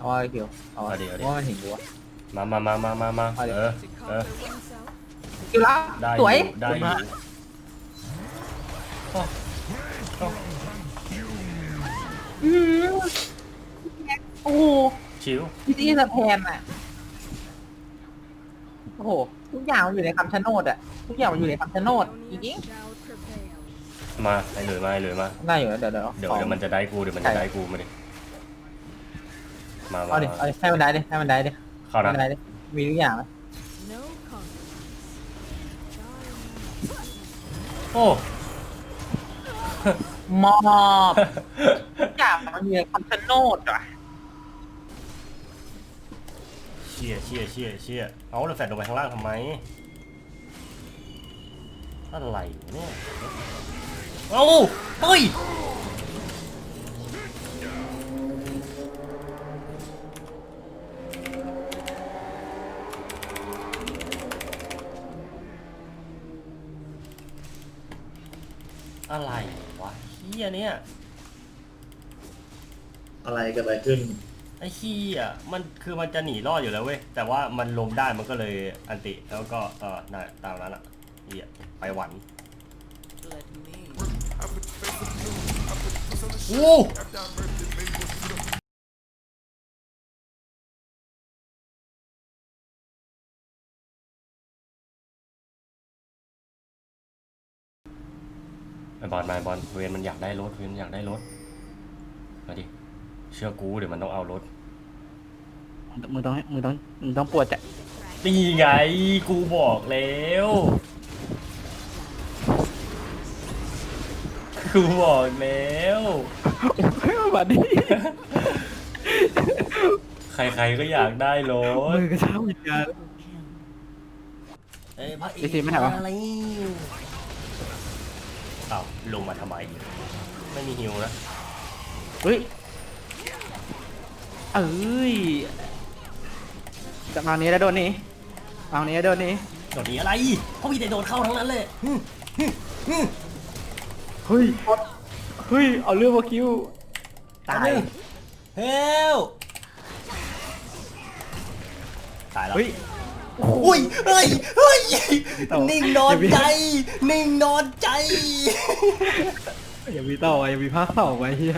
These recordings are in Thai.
เอาอะไรเกี่ยวเอาอะเอาดิเอาดิ ว่ามันเห็นกูวะมามามามามามาเอาดิเออเออ คิวละได้สวยอยู่ได้อยู่โอ้โอ้อื้อโอ้โหชิวพี่จี้สะแพนอะโอ้โหทุกอย่างมันอยู่ในคำชะโนดอะทุกอย่างมันอยู่ในคำชะโนดจริงมาไอ้เหลือมาไอ้เหลือมา ๆได้อยู่นะเดี๋ยวเดี๋ยวเดี๋ยวขอ เดี๋ยวมันจะได้กูเดี๋ยวมันจะได้กูมาดิ มามาเอาดิเอาดิให้มันได้ดิให้มันได้ดิเข้าให้นะมันได้ดิมีทุกอย่างไหมโอ้ มอบทุกอย่างมันอยู่ในคำชะโนดอะเชี่ยเชี่ยเชี่ยเชี่ยเอาแล้วแฟดลงไปข้างล่างทำไม อะไรวะเนี่ย เอ้าเฮ้ย อะไรวะเฮียเนี่ยอะไรเกิดอะไรขึ้น ไอ้เฮียมันคือมันจะหนีรอดอยู่แล้วเว้ยแต่ว่ามันลมได้มันก็เลยอันติแล้วก็เออน่าตามนั้นอะเฮียไปหวันโอ้ ไอ้บอลมาไอ้บอลเวนมันอยากได้รถเวนมันอยากได้รถมาดิเชื่อกูเดี๋ยวมันต้องเอารถมึงต้องมึงต้องมึงต้องปวดจ้ะนี่ไงกูบอกแล้วกูบอกแล้วบัดนี้ใครๆก็อยากได้รถมือกระช้าวิญญาณเอ้ยพระเอกไปสิไม่ไหนวะอะไร อ้าวลงมาทำไม ไม่มีฮิวนะเฮ้ย เอ้ยจะมานี้แล้วโดนนี้ เอานี้แล้วโดนนี้ โดดหนีอะไรเขามีแต่โดดเข้าทั้งนั้นเลยหึหึหึเฮ้ยเฮ้ย เอาเรื่องมาคิว ตาย เฮลตายแล้ว เฮ้ย อุ้ยเฮ้ยเฮ้ยต่อนิ่งนอนอย่าไปใจ นิ่งนอนใจ อย่ามีต่อไว้อย่ามีภาคต่อไว้เฮีย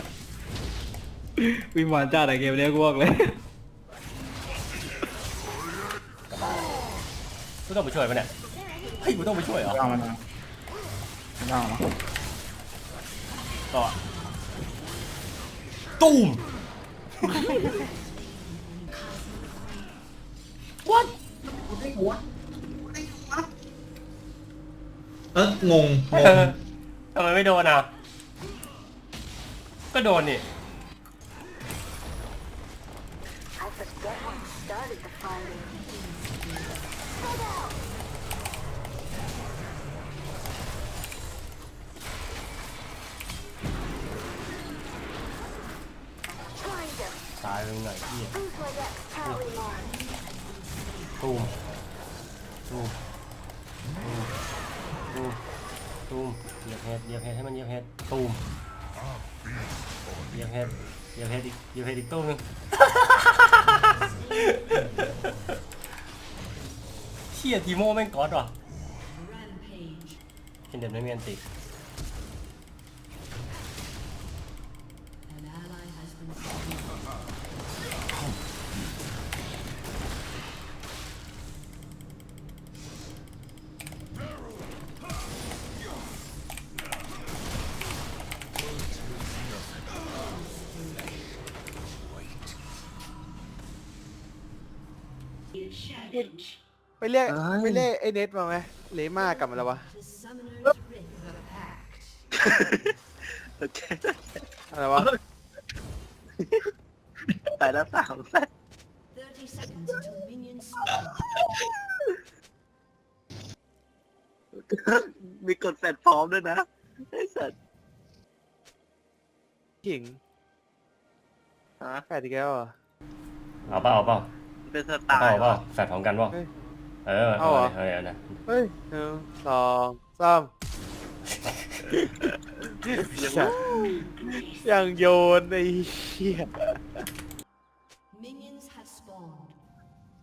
วิมหวานจ้าแต่เกมเนี้ยกูบอกเลยกูต้องไปช่วยมันเนี่ยเฮ้ยกูต้องไปช่วยเหรอเอามันมาเอามาก็ตูม เอองงงเองอทำไมไม่โดนอะ ก็โดนนี่ I forget when we started the fighting. Trying to ตายไปหน่อยพี่ boost my next tally mark. ตูมตูม ตูมตูมตูมเหยียบเห็ดเหยียบเห็ดให้มันเหยียบเห็ดตูมเหยียบเห็ดเหยียบเห็ดอีกเหยียบเห็ดอีกตูมหนึงเชี่ยทีโม่แม่งก๊อดว่ะเห็นเด็ดไม่มีอันติ ไปเรียกไปเรียกไอ้เน็ตมาไหมเลม่ากลับมาแล้ววะ อะไรวะแต่ละสามแซ่30 seconds until minions spawn. มีกดแฟดพร้อมด้วยนะไอ้สัตว์ขิงฮะแปดอีกแล้วเหรอเอาเปล่าเอาเปล่า เป็นสไตเอาเปล่าล์เอาเปล่าแฟดพร้อมกันเปล่าเฮ้ย เออเอาเหรอเออเอาเนี่ยเฮ้ยหนึ่งสองสามยังโยนไอ้เหี้ย Minions spawned.